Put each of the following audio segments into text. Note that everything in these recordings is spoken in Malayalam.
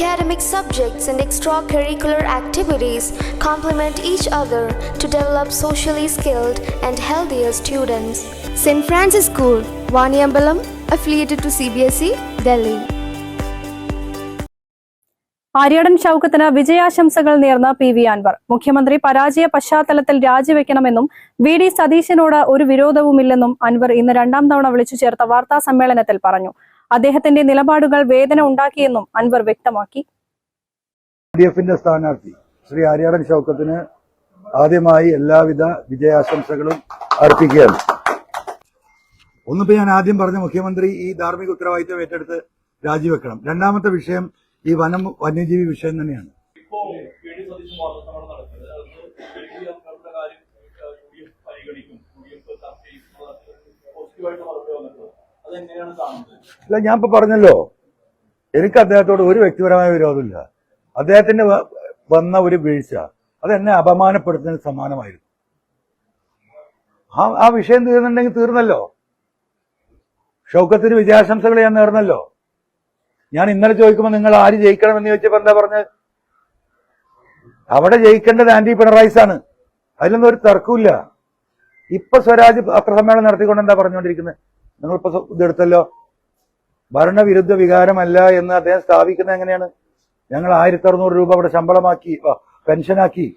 Academic subjects and extracurricular activities complement each other to develop socially skilled and healthier students. St. Francis School, Vaniambalam, affiliated to CBSE, Delhi. Aryadan ഷൗക്കത്തിന് വിജയാശംസകൾ നേർന്ന പി വി അൻവർ മുഖ്യമന്ത്രി പരാജയ പശ്ചാത്തലത്തിൽ രാജിവെക്കണമെന്നും വി ഡി സതീശനോട് ഒരു വിരോധവുമില്ലെന്നും അൻവർ ഇന്ന് രണ്ടാം തവണ വിളിച്ചു ചേർത്ത വാർത്താ സമ്മേളനത്തിൽ പറഞ്ഞു അദ്ദേഹത്തിന്റെ നിലപാടുകൾ വേദന ഉണ്ടാക്കിയെന്നും അൻവർ വ്യക്തമാക്കി. ഡി എഫിന്റെ സ്ഥാനാർത്ഥി ശ്രീ ആര്യാടൻ ഷൗക്കത്തിന് ആദ്യമായി എല്ലാവിധ വിജയാശംസകളും അർപ്പിക്കുകയാണ്. ഒന്നിപ്പോ ഞാൻ ആദ്യം പറഞ്ഞ മുഖ്യമന്ത്രി ഈ ധാർമ്മിക ഉത്തരവാദിത്തം ഏറ്റെടുത്ത് രാജിവെക്കണം. രണ്ടാമത്തെ വിഷയം ഈ വനം വന്യജീവി വിഷയം തന്നെയാണ്. പരിഗണിക്കും അല്ല ഞാൻ ഇപ്പൊ പറഞ്ഞല്ലോ. എനിക്ക് അദ്ദേഹത്തോട് ഒരു വ്യക്തിപരമായ വിരോധമില്ല. അദ്ദേഹത്തിന്റെ വന്ന ഒരു വീഴ്ച അത് എന്നെ അപമാനപ്പെടുത്തുന്നതിന് സമാനമായിരുന്നു. ആ ആ വിഷയം തീർന്നുണ്ടെങ്കിൽ തീർന്നല്ലോ. ഷൗക്കത്തിന് വിജയാശംസകൾ ഞാൻ നേർന്നല്ലോ. ഞാൻ ഇന്നലെ ചോദിക്കുമ്പോൾ നിങ്ങൾ ആര് ജയിക്കണമെന്ന് ചോദിച്ചപ്പോ എന്താ പറഞ്ഞത്? അവിടെ ജയിക്കേണ്ടത് ആന്റി പിണറായിസ് ആണ് അതിലൊന്നും ഒരു തർക്കമില്ല ഇപ്പൊ സ്വരാജ് പത്രസമ്മേളനം നടത്തിക്കൊണ്ട് എന്താ പറഞ്ഞുകൊണ്ടിരിക്കുന്നത്? നിങ്ങളിപ്പോ സ്വ- ഇതെടുത്തല്ലോ? ഭരണവിരുദ്ധ വികാരമല്ല എന്ന് അദ്ദേഹം സ്ഥാപിക്കുന്നത് എങ്ങനെയാണ്? ഞങ്ങൾ ആയിരത്തി അറുന്നൂറ് രൂപ അവിടെ ശമ്പളമാക്കി പെൻഷനാക്കി.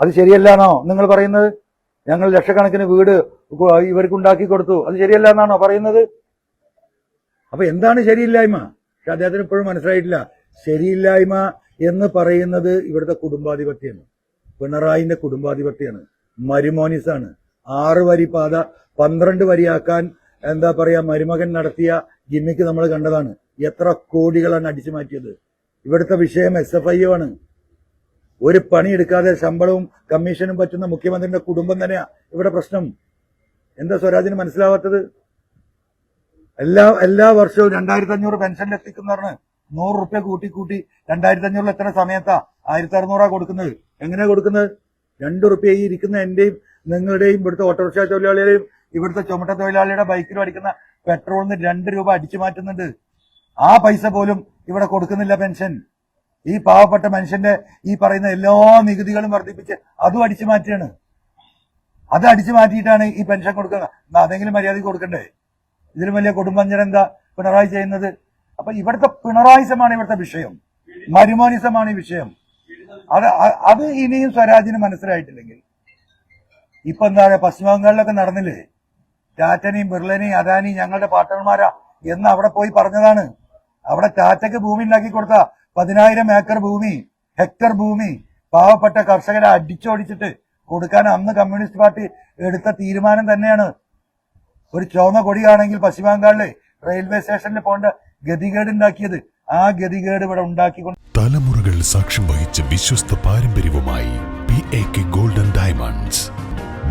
അത് ശരിയല്ലാന്നോ? നിങ്ങൾ പറയുന്നത്? ഞങ്ങൾ ലക്ഷക്കണക്കിന് വീട് ഇവർക്ക് ഉണ്ടാക്കി കൊടുത്തു. അത് ശരിയല്ല എന്നാണോ പറയുന്നത്? അപ്പൊ എന്താണ് ശരിയില്ലായ്മ? പക്ഷെ അദ്ദേഹത്തിന് ഇപ്പോഴും മനസ്സിലായിട്ടില്ല. ശരിയില്ലായ്മ എന്ന് പറയുന്നത് ഇവിടുത്തെ കുടുംബാധിപത്യമാണ്. പിണറായിന്റെ കുടുംബാധിപത്യമാണ്. മരുമോനിസാണ്. ആറ് വരി പാത പന്ത്രണ്ട് വരിയാക്കാൻ എന്താ പറയാ മരുമകൻ നടത്തിയ ജിമ്മിക്ക് നമ്മൾ കണ്ടതാണ്. എത്ര കോടികളാണ് അടിച്ചു മാറ്റിയത്. ഇവിടുത്തെ വിഷയം എസ് എഫ് ഐ ആണ്. ഒരു പണിയെടുക്കാതെ ശമ്പളവും കമ്മീഷനും പറ്റുന്ന മുഖ്യമന്ത്രിയുടെ കുടുംബം തന്നെയാ ഇവിടെ പ്രശ്നം. എന്താ സ്വരാജിന് മനസ്സിലാവാത്തത്? എല്ലാ എല്ലാ വർഷവും രണ്ടായിരത്തി അഞ്ഞൂറ് പെൻഷൻ എത്തിക്കുന്ന പറഞ്ഞ് നൂറ് റുപ്യ കൂട്ടി കൂട്ടി രണ്ടായിരത്തി അഞ്ഞൂറിൽ എത്ര സമയത്താ ആയിരത്തി അറുന്നൂറാ കൊടുക്കുന്നത്. എങ്ങനെയാ കൊടുക്കുന്നത്? രണ്ടു റുപ്യ ഈ ഇരിക്കുന്ന എന്റെയും നിങ്ങളുടെയും ഇവിടുത്തെ ഓട്ടോറിക്ഷ തൊഴിലാളികളുടെയും ഇവിടുത്തെ ചുമട്ട തൊഴിലാളിയുടെ ബൈക്കിൽ അടിക്കുന്ന പെട്രോളിന് രണ്ട് രൂപ അടിച്ചു മാറ്റുന്നുണ്ട്. ആ പൈസ പോലും ഇവിടെ കൊടുക്കുന്നില്ല പെൻഷൻ. ഈ പാവപ്പെട്ട മനുഷ്യന്റെ ഈ പറയുന്ന എല്ലാ നികുതികളും വർദ്ധിപ്പിച്ച് അതും അടിച്ചു മാറ്റിയാണ് അത് അടിച്ചു മാറ്റിയിട്ടാണ് ഈ പെൻഷൻ കൊടുക്കുന്നത്. അതെങ്കിലും മര്യാദയ്ക്ക് കൊടുക്കണ്ടേ? ഇതിലും വലിയ കുടുംബഞ്ചന എന്താ പിണറായി ചെയ്യുന്നത്? അപ്പൊ ഇവിടുത്തെ പിണറായിസമാണ് ഇവിടുത്തെ വിഷയം. മരുമോനിസമാണ് ഈ വിഷയം. അത് അത് ഇനിയും സ്വരാജിന് മനസ്സിലായിട്ടില്ലെങ്കിൽ ഇപ്പൊ എന്താ പറയാ പശ്ചിമ ബംഗാളിലൊക്കെ നടന്നില്ലേ? ടാറ്റനെയും ബിർളനെയും അദാനിയും ഞങ്ങളുടെ പാർട്ട്ണർമാരാ. എന്ന് അവിടെ പോയി പറഞ്ഞതാണ്. അവിടെ ടാറ്റയ്ക്ക് ഭൂമി ഉണ്ടാക്കി കൊടുത്ത പതിനായിരം ഏക്കർ ഭൂമി ഹെക്ടർ ഭൂമി പാവപ്പെട്ട കർഷകരെ അടിച്ചോടിച്ചിട്ട് കൊടുക്കാൻ അന്ന് കമ്മ്യൂണിസ്റ്റ് പാർട്ടി എടുത്ത തീരുമാനം തന്നെയാണ്. ഒരു ചുവന്ന കൊടിയാണെങ്കിൽ പശ്ചിമ ബംഗാളിലെ റെയിൽവേ സ്റ്റേഷനിൽ പോകേണ്ട ഗതികേട് ഉണ്ടാക്കിയത് ആ ഗതികേട് ഇവിടെ ഉണ്ടാക്കിക്കൊണ്ട് തലമുറകൾ സാക്ഷ്യം വഹിച്ച വിശ്വസ്ത പാരമ്പര്യവുമായി P A K golden diamonds